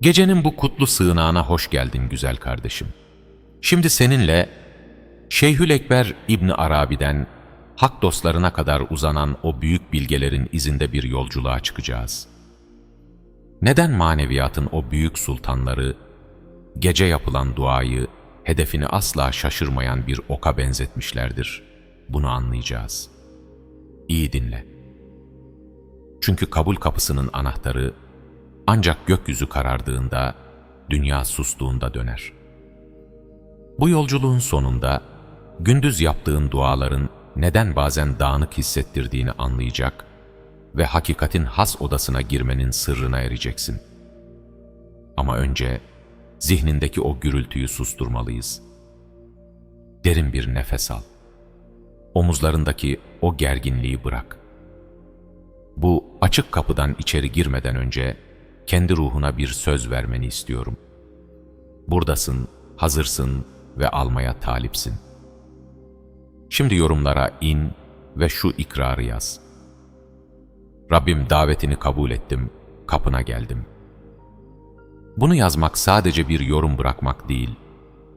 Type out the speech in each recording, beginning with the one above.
Gecenin bu kutlu sığınağına hoş geldin güzel kardeşim. Şimdi seninle Şeyhül Ekber İbni Arabi'den hak dostlarına kadar uzanan o büyük bilgelerin izinde bir yolculuğa çıkacağız. Neden maneviyatın o büyük sultanları, gece yapılan duayı, hedefini asla şaşırmayan bir oka benzetmişlerdir? Bunu anlayacağız. İyi dinle. Çünkü kabul kapısının anahtarı ancak gökyüzü karardığında, dünya sustuğunda döner. Bu yolculuğun sonunda gündüz yaptığın duaların neden bazen dağınık hissettirdiğini anlayacak ve hakikatin has odasına girmenin sırrına ereceksin. Ama önce zihnindeki o gürültüyü susturmalıyız. Derin bir nefes al. Omuzlarındaki o gerginliği bırak. Bu açık kapıdan içeri girmeden önce kendi ruhuna bir söz vermeni istiyorum. Buradasın, hazırsın ve almaya talipsin. Şimdi yorumlara in ve şu ikrarı yaz. Rabbim davetini kabul ettim, kapına geldim. Bunu yazmak sadece bir yorum bırakmak değil,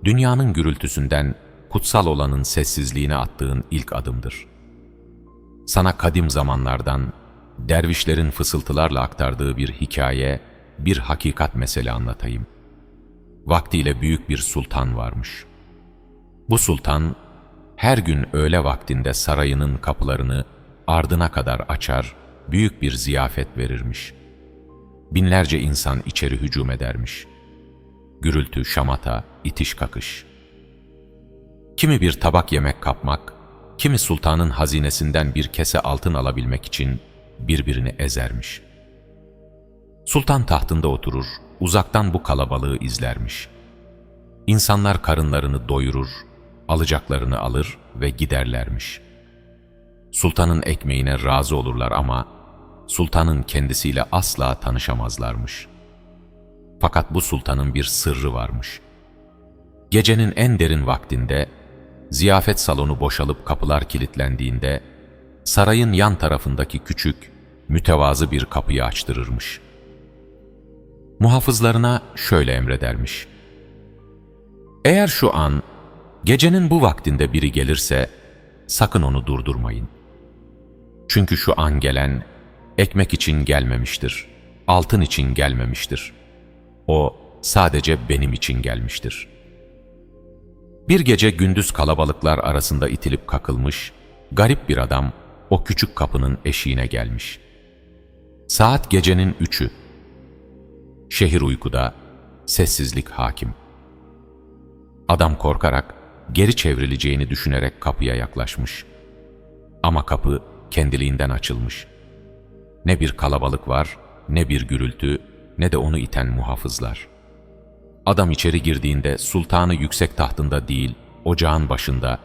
dünyanın gürültüsünden kutsal olanın sessizliğine attığın ilk adımdır. Sana kadim zamanlardan, dervişlerin fısıltılarla aktardığı bir hikaye, bir hakikat mesele anlatayım. Vaktiyle büyük bir sultan varmış. Bu sultan, her gün öğle vaktinde sarayının kapılarını ardına kadar açar, büyük bir ziyafet verirmiş. Binlerce insan içeri hücum edermiş. Gürültü, şamata, itiş kakış. Kimi bir tabak yemek kapmak, kimi sultanın hazinesinden bir kese altın alabilmek için birbirini ezermiş. Sultan tahtında oturur, uzaktan bu kalabalığı izlermiş. İnsanlar karınlarını doyurur, alacaklarını alır ve giderlermiş. Sultanın ekmeğine razı olurlar ama sultanın kendisiyle asla tanışamazlarmış. Fakat bu sultanın bir sırrı varmış. Gecenin en derin vaktinde, ziyafet salonu boşalıp kapılar kilitlendiğinde, sarayın yan tarafındaki küçük, mütevazı bir kapıyı açtırırmış. Muhafızlarına şöyle emredermiş. Eğer şu an, gecenin bu vaktinde biri gelirse, sakın onu durdurmayın. Çünkü şu an gelen, ekmek için gelmemiştir, altın için gelmemiştir. O sadece benim için gelmiştir. Bir gece gündüz kalabalıklar arasında itilip kakılmış, garip bir adam o küçük kapının eşiğine gelmiş. Saat gecenin üçü. Şehir uykuda, sessizlik hakim. Adam korkarak, geri çevrileceğini düşünerek kapıya yaklaşmış. Ama kapı kendiliğinden açılmış. Ne bir kalabalık var, ne bir gürültü, ne de onu iten muhafızlar. Adam içeri girdiğinde sultanı yüksek tahtında değil, ocağın başında,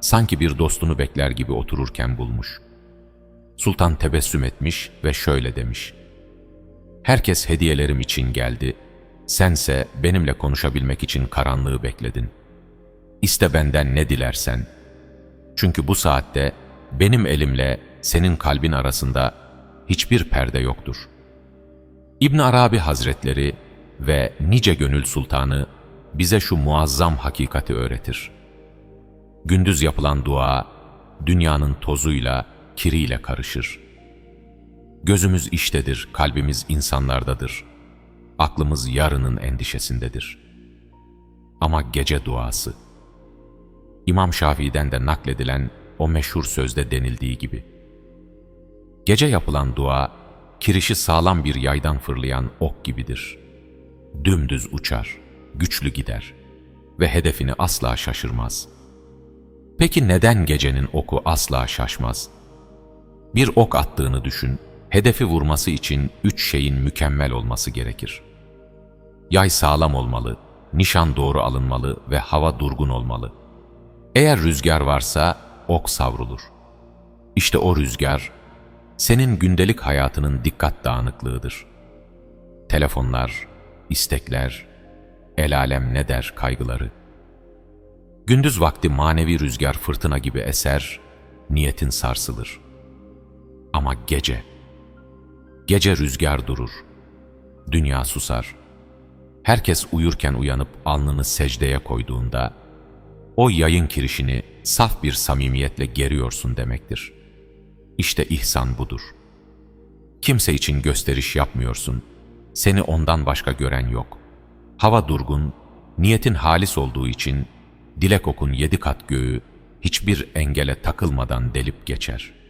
sanki bir dostunu bekler gibi otururken bulmuş. Sultan tebessüm etmiş ve şöyle demiş. Herkes hediyelerim için geldi, sense benimle konuşabilmek için karanlığı bekledin. İste benden ne dilersen. Çünkü bu saatte benim elimle senin kalbin arasında hiçbir perde yoktur. İbn Arabi Hazretleri ve nice gönül sultanı bize şu muazzam hakikati öğretir. Gündüz yapılan dua, dünyanın tozuyla, kiriyle karışır. Gözümüz iştedir, kalbimiz insanlardadır. Aklımız yarının endişesindedir. Ama gece duası. İmam Şafii'den de nakledilen o meşhur sözde denildiği gibi. Gece yapılan dua, kirişi sağlam bir yaydan fırlayan ok gibidir. Dümdüz uçar, güçlü gider ve hedefini asla şaşırmaz. Peki neden gecenin oku asla şaşmaz? Bir ok attığını düşün, hedefi vurması için üç şeyin mükemmel olması gerekir. Yay sağlam olmalı, nişan doğru alınmalı ve hava durgun olmalı. Eğer rüzgar varsa ok savrulur. İşte o rüzgar, senin gündelik hayatının dikkat dağınıklığıdır. Telefonlar, istekler, el alem ne der kaygıları. Gündüz vakti manevi rüzgar fırtına gibi eser, niyetin sarsılır. Ama gece, gece rüzgar durur, dünya susar, herkes uyurken uyanıp alnını secdeye koyduğunda, o yayın kirişini saf bir samimiyetle geriyorsun demektir. İşte ihsan budur. Kimse için gösteriş yapmıyorsun. Seni ondan başka gören yok. Hava durgun, niyetin halis olduğu için dilek okun yedi kat göğü hiçbir engele takılmadan delip geçer.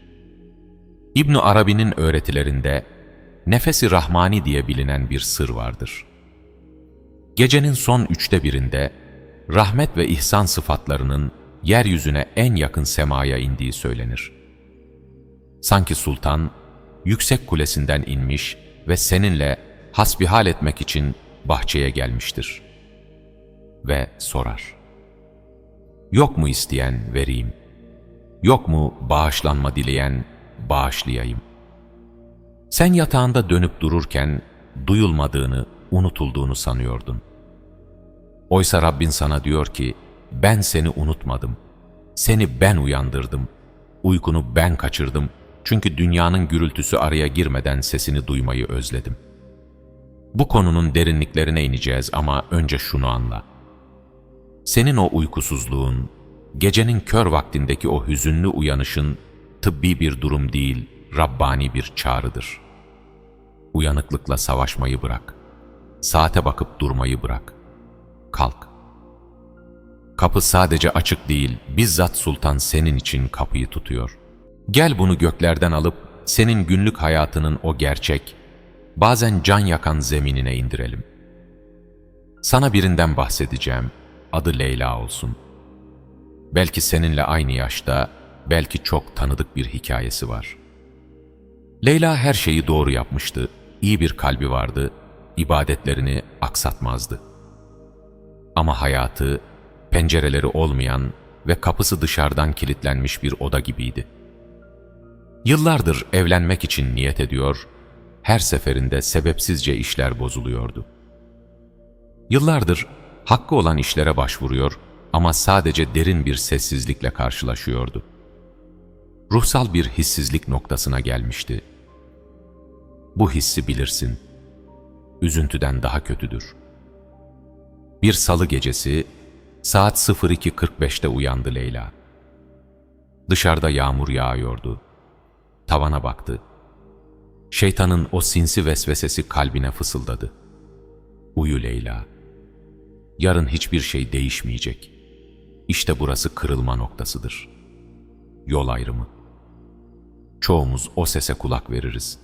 İbn Arabi'nin öğretilerinde nefesi rahmani diye bilinen bir sır vardır. Gecenin son üçte birinde rahmet ve ihsan sıfatlarının yeryüzüne en yakın semaya indiği söylenir. Sanki sultan yüksek kulesinden inmiş ve seninle hasbihal etmek için bahçeye gelmiştir. Ve sorar. Yok mu isteyen vereyim? Yok mu bağışlanma dileyen bağışlayayım? Sen yatağında dönüp dururken duyulmadığını, unutulduğunu sanıyordun. Oysa Rabbin sana diyor ki, ben seni unutmadım. Seni ben uyandırdım. Uykunu ben kaçırdım. Çünkü dünyanın gürültüsü araya girmeden sesini duymayı özledim. Bu konunun derinliklerine ineceğiz ama önce şunu anla. Senin o uykusuzluğun, gecenin kör vaktindeki o hüzünlü uyanışın tıbbi bir durum değil, Rabbani bir çağrıdır. Uyanıklıkla savaşmayı bırak. Saate bakıp durmayı bırak. Kalk. Kapı sadece açık değil, bizzat sultan senin için kapıyı tutuyor. Gel bunu göklerden alıp senin günlük hayatının o gerçek, bazen can yakan zeminine indirelim. Sana birinden bahsedeceğim, adı Leyla olsun. Belki seninle aynı yaşta, belki çok tanıdık bir hikayesi var. Leyla her şeyi doğru yapmıştı, iyi bir kalbi vardı, ibadetlerini aksatmazdı. Ama hayatı, pencereleri olmayan ve kapısı dışarıdan kilitlenmiş bir oda gibiydi. Yıllardır evlenmek için niyet ediyor, her seferinde sebepsizce işler bozuluyordu. Yıllardır hakkı olan işlere başvuruyor ama sadece derin bir sessizlikle karşılaşıyordu. Ruhsal bir hissizlik noktasına gelmişti. Bu hissi bilirsin. Üzüntüden daha kötüdür. Bir salı gecesi saat 02.45'te uyandı Leyla. Dışarıda yağmur yağıyordu. Tavana baktı. Şeytanın o sinsi vesvesesi kalbine fısıldadı. Uyu Leyla. Yarın hiçbir şey değişmeyecek. İşte burası kırılma noktasıdır. Yol ayrımı. Çoğumuz o sese kulak veririz.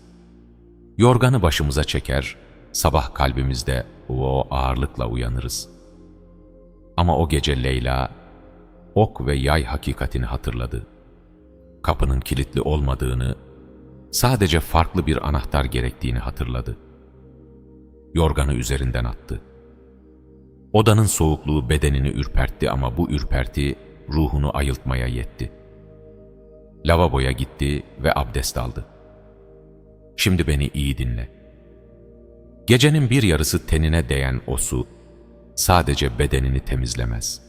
Yorganı başımıza çeker, sabah kalbimizde o ağırlıkla uyanırız. Ama o gece Leyla, ok ve yay hakikatini hatırladı. Kapının kilitli olmadığını, sadece farklı bir anahtar gerektiğini hatırladı. Yorganı üzerinden attı. Odanın soğukluğu bedenini ürpertti ama bu ürperti ruhunu ayıltmaya yetti. Lavaboya gitti ve abdest aldı. Şimdi beni iyi dinle. Gecenin bir yarısı tenine değen o su, sadece bedenini temizlemez.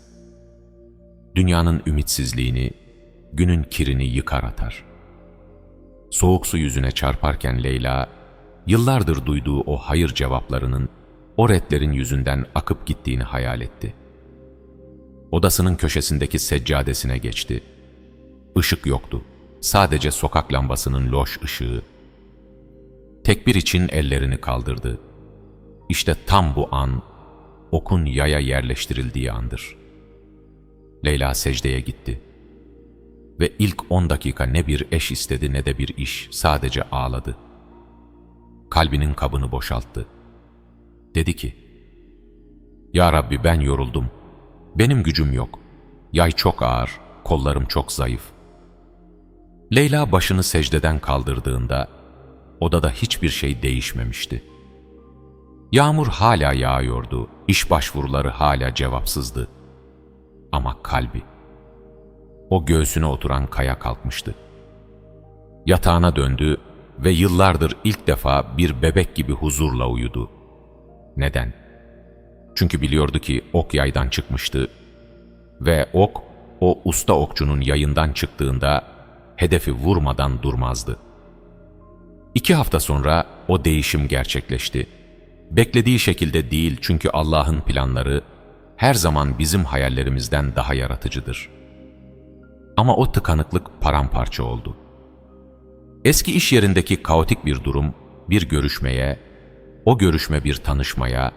Dünyanın ümitsizliğini, günün kirini yıkar atar. Soğuk su yüzüne çarparken Leyla, yıllardır duyduğu o hayır cevaplarının, o redlerin yüzünden akıp gittiğini hayal etti. Odasının köşesindeki seccadesine geçti. Işık yoktu. Sadece sokak lambasının loş ışığı. Tekbir için ellerini kaldırdı. İşte tam bu an, okun yaya yerleştirildiği andır. Leyla secdeye gitti. Ve ilk on dakika ne bir eş istedi ne de bir iş, sadece ağladı. Kalbinin kabını boşalttı. Dedi ki, Ya Rabbi ben yoruldum. Benim gücüm yok. Yay çok ağır, kollarım çok zayıf. Leyla başını secdeden kaldırdığında, odada hiçbir şey değişmemişti. Yağmur hala yağıyordu, iş başvuruları hala cevapsızdı. Ama kalbi, o göğsüne oturan kaya kalkmıştı. Yatağına döndü ve yıllardır ilk defa bir bebek gibi huzurla uyudu. Neden? Çünkü biliyordu ki ok yaydan çıkmıştı ve ok, o usta okçunun yayından çıktığında hedefi vurmadan durmazdı. İki hafta sonra o değişim gerçekleşti beklediği şekilde değil çünkü Allah'ın planları her zaman bizim hayallerimizden daha yaratıcıdır. Ama o tıkanıklık paramparça oldu. Eski iş yerindeki kaotik bir durum bir görüşmeye, o görüşme bir tanışmaya,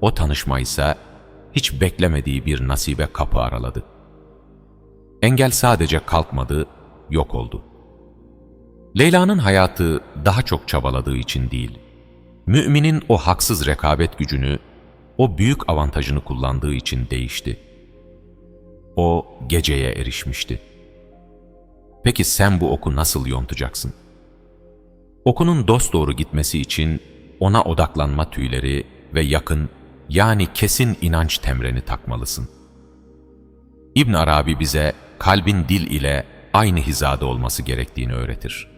o tanışma ise hiç beklemediği bir nasibe kapı araladı. Engel sadece kalkmadı, yok oldu. Leyla'nın hayatı daha çok çabaladığı için değil, müminin o haksız rekabet gücünü, o büyük avantajını kullandığı için değişti. O geceye erişmişti. Peki sen bu oku nasıl yontacaksın? Okunun dosdoğru gitmesi için ona odaklanma tüyleri ve yakın yani kesin inanç temreni takmalısın. İbn Arabi bize kalbin dil ile aynı hizada olması gerektiğini öğretir.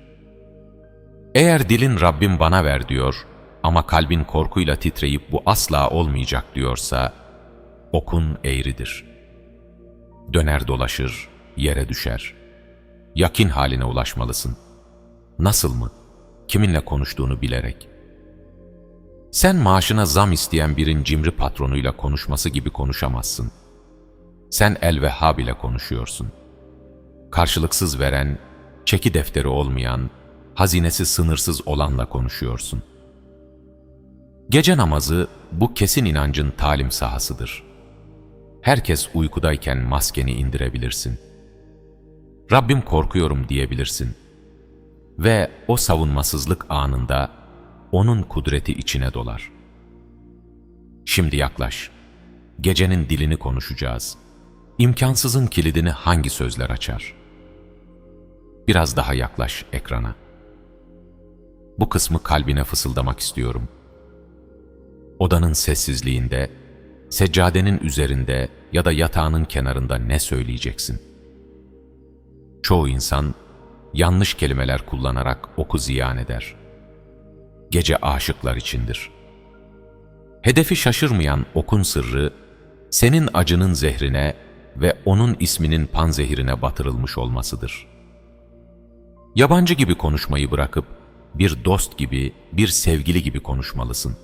Eğer dilin Rabbim bana ver diyor ama kalbin korkuyla titreyip bu asla olmayacak diyorsa, okun eğridir. Döner dolaşır, yere düşer. Yakin haline ulaşmalısın. Nasıl mı? Kiminle konuştuğunu bilerek. Sen maaşına zam isteyen birin cimri patronuyla konuşması gibi konuşamazsın. Sen el-Vehhab ile konuşuyorsun. Karşılıksız veren, çeki defteri olmayan, hazinesi sınırsız olanla konuşuyorsun. Gece namazı bu kesin inancın talim sahasıdır. Herkes uykudayken maskeni indirebilirsin. Rabbim korkuyorum diyebilirsin. Ve o savunmasızlık anında onun kudreti içine dolar. Şimdi yaklaş. Gecenin dilini konuşacağız. İmkansızın kilidini hangi sözler açar? Biraz daha yaklaş ekrana. Bu kısmı kalbine fısıldamak istiyorum. Odanın sessizliğinde, seccadenin üzerinde ya da yatağının kenarında ne söyleyeceksin? Çoğu insan yanlış kelimeler kullanarak oku ziyan eder. Gece aşıklar içindir. Hedefi şaşırmayan okun sırrı, senin acının zehrine ve onun isminin panzehirine batırılmış olmasıdır. Yabancı gibi konuşmayı bırakıp, bir dost gibi, bir sevgili gibi konuşmalısın.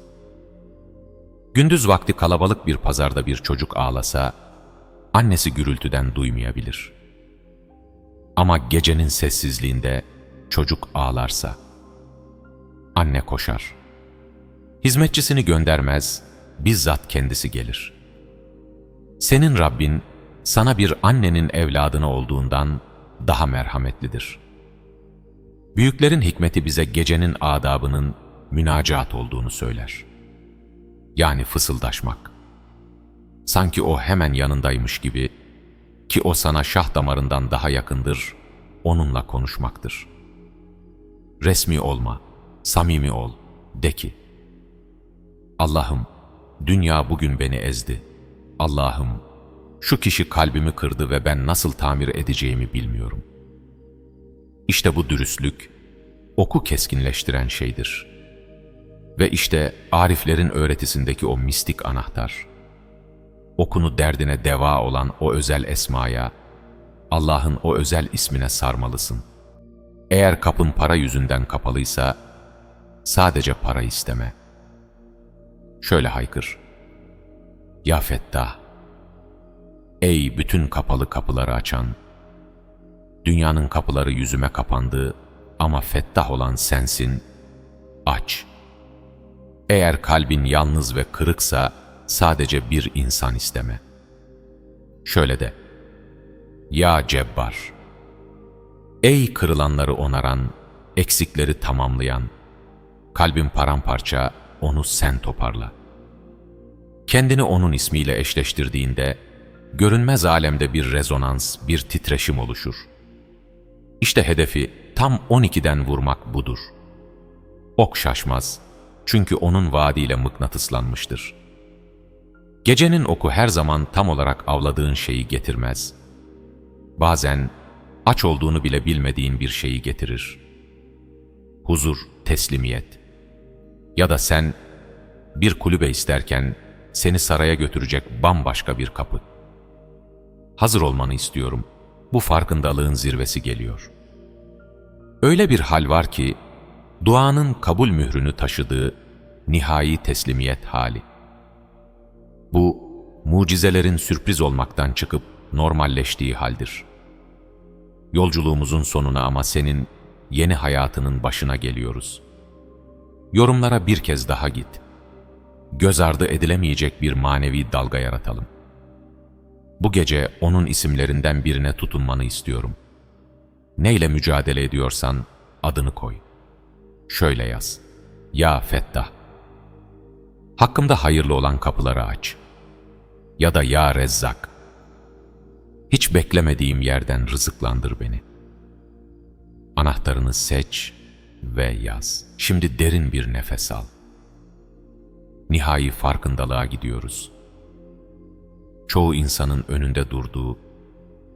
Gündüz vakti kalabalık bir pazarda bir çocuk ağlasa, annesi gürültüden duymayabilir. Ama gecenin sessizliğinde çocuk ağlarsa, anne koşar. Hizmetçisini göndermez, bizzat kendisi gelir. Senin Rabbin, sana bir annenin evladına olduğundan daha merhametlidir. Büyüklerin hikmeti bize gecenin adabının münacat olduğunu söyler. Yani fısıldaşmak. Sanki o hemen yanındaymış gibi ki o sana şah damarından daha yakındır, onunla konuşmaktır. Resmi olma, samimi ol, de ki, Allah'ım, dünya bugün beni ezdi. Allah'ım, şu kişi kalbimi kırdı ve ben nasıl tamir edeceğimi bilmiyorum. İşte bu dürüstlük, oku keskinleştiren şeydir. Ve işte ariflerin öğretisindeki o mistik anahtar. Okunu derdine deva olan o özel esmaya, Allah'ın o özel ismine sarmalısın. Eğer kapın para yüzünden kapalıysa, sadece para isteme. Şöyle haykır. Ya Fettah! Ey bütün kapalı kapıları açan! Dünyanın kapıları yüzüme kapandı ama Fettah olan sensin, aç. Eğer kalbin yalnız ve kırıksa sadece bir insan isteme. Şöyle de, Ya Cebbar! Ey kırılanları onaran, eksikleri tamamlayan, kalbin paramparça, onu sen toparla. Kendini onun ismiyle eşleştirdiğinde, görünmez alemde bir rezonans, bir titreşim oluşur. İşte hedefi tam 12'den vurmak budur. Ok şaşmaz, çünkü onun vaadiyle mıknatıslanmıştır. Gecenin oku her zaman tam olarak avladığın şeyi getirmez. Bazen aç olduğunu bile bilmediğin bir şeyi getirir. Huzur, teslimiyet. Ya da sen bir kulübe isterken seni saraya götürecek bambaşka bir kapı. Hazır olmanı istiyorum. Bu farkındalığın zirvesi geliyor. Öyle bir hal var ki, duanın kabul mührünü taşıdığı, nihai teslimiyet hali. Bu, mucizelerin sürpriz olmaktan çıkıp normalleştiği haldir. Yolculuğumuzun sonuna ama senin yeni hayatının başına geliyoruz. Yorumlara bir kez daha git. Göz ardı edilemeyecek bir manevi dalga yaratalım. Bu gece onun isimlerinden birine tutunmanı istiyorum. Neyle mücadele ediyorsan adını koy. Şöyle yaz. Ya Fettah. Hakkımda hayırlı olan kapıları aç. Ya da Ya Rezzak. Hiç beklemediğim yerden rızıklandır beni. Anahtarını seç ve yaz. Şimdi derin bir nefes al. Nihai farkındalığa gidiyoruz. Çoğu insanın önünde durduğu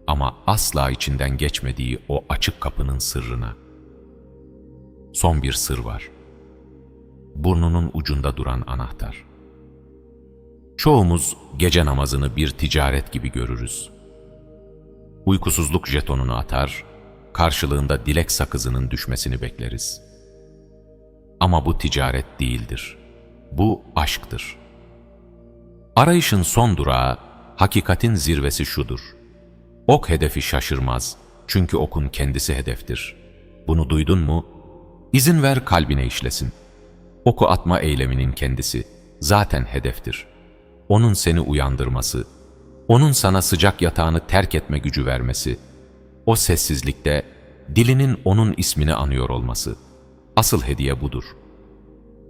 ama asla içinden geçmediği o açık kapının sırrına. Son bir sır var. Burnunun ucunda duran anahtar. Çoğumuz gece namazını bir ticaret gibi görürüz. Uykusuzluk jetonunu atar, karşılığında dilek sakızının düşmesini bekleriz. Ama bu ticaret değildir. Bu aşktır. Arayışın son durağı, hakikatin zirvesi şudur. Ok hedefi şaşırmaz, çünkü okun kendisi hedeftir. Bunu duydun mu? İzin ver kalbine işlesin. Oku atma eyleminin kendisi zaten hedeftir. Onun seni uyandırması, onun sana sıcak yatağını terk etme gücü vermesi, o sessizlikte dilinin onun ismini anıyor olması. Asıl hediye budur.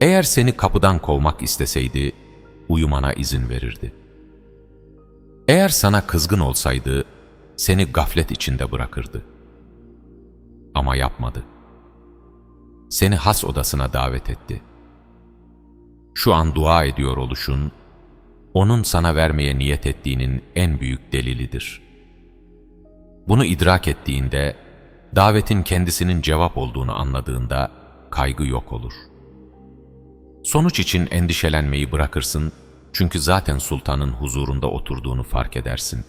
Eğer seni kapıdan kovmak isteseydi, uyumana izin verirdi. Eğer sana kızgın olsaydı, seni gaflet içinde bırakırdı. Ama yapmadı. Seni has odasına davet etti. Şu an dua ediyor oluşun, onun sana vermeye niyet ettiğinin en büyük delilidir. Bunu idrak ettiğinde, davetin kendisinin cevap olduğunu anladığında kaygı yok olur. Sonuç için endişelenmeyi bırakırsın çünkü zaten sultanın huzurunda oturduğunu fark edersin.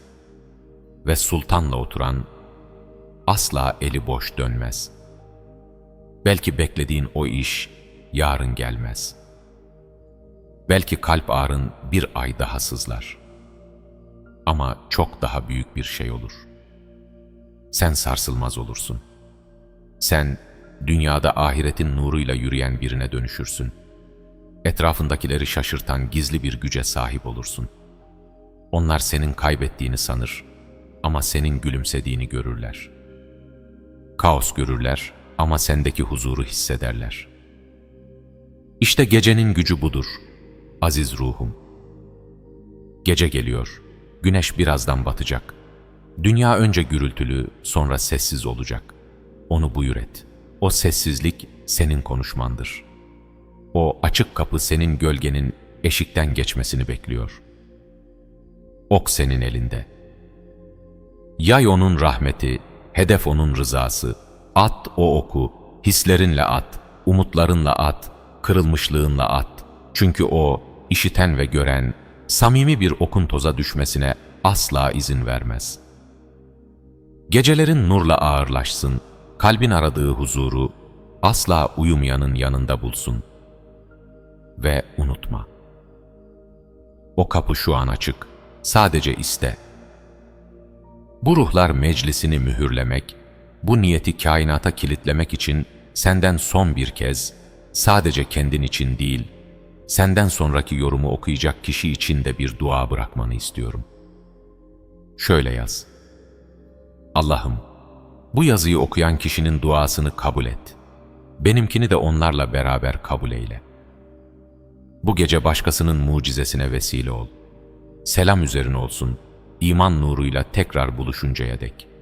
Ve sultanla oturan asla eli boş dönmez. Belki beklediğin o iş yarın gelmez. Belki kalp ağrın bir ay daha sızlar. Ama çok daha büyük bir şey olur.'' sen sarsılmaz olursun. Sen dünyada ahiretin nuruyla yürüyen birine dönüşürsün. Etrafındakileri şaşırtan gizli bir güce sahip olursun. Onlar senin kaybettiğini sanır ama senin gülümsediğini görürler. Kaos görürler ama sendeki huzuru hissederler. İşte gecenin gücü budur, aziz ruhum. Gece geliyor, güneş birazdan batacak.'' Dünya önce gürültülü, sonra sessiz olacak. Onu buyur et. O sessizlik senin konuşmandır. O açık kapı senin gölgenin eşikten geçmesini bekliyor. Ok senin elinde. Yay onun rahmeti, hedef onun rızası. At o oku, hislerinle at, umutlarınla at, kırılmışlığınla at. Çünkü o, işiten ve gören, samimi bir okun toza düşmesine asla izin vermez.'' Gecelerin nurla ağırlaşsın, kalbin aradığı huzuru asla uyumayanın yanında bulsun. Ve unutma. O kapı şu an açık, sadece iste. Bu ruhlar meclisini mühürlemek, bu niyeti kainata kilitlemek için senden son bir kez, sadece kendin için değil, senden sonraki yorumu okuyacak kişi için de bir dua bırakmanı istiyorum. Şöyle yaz. Allah'ım, bu yazıyı okuyan kişinin duasını kabul et. Benimkini de onlarla beraber kabul eyle. Bu gece başkasının mucizesine vesile ol. Selam üzerine olsun, iman nuruyla tekrar buluşuncaya dek.''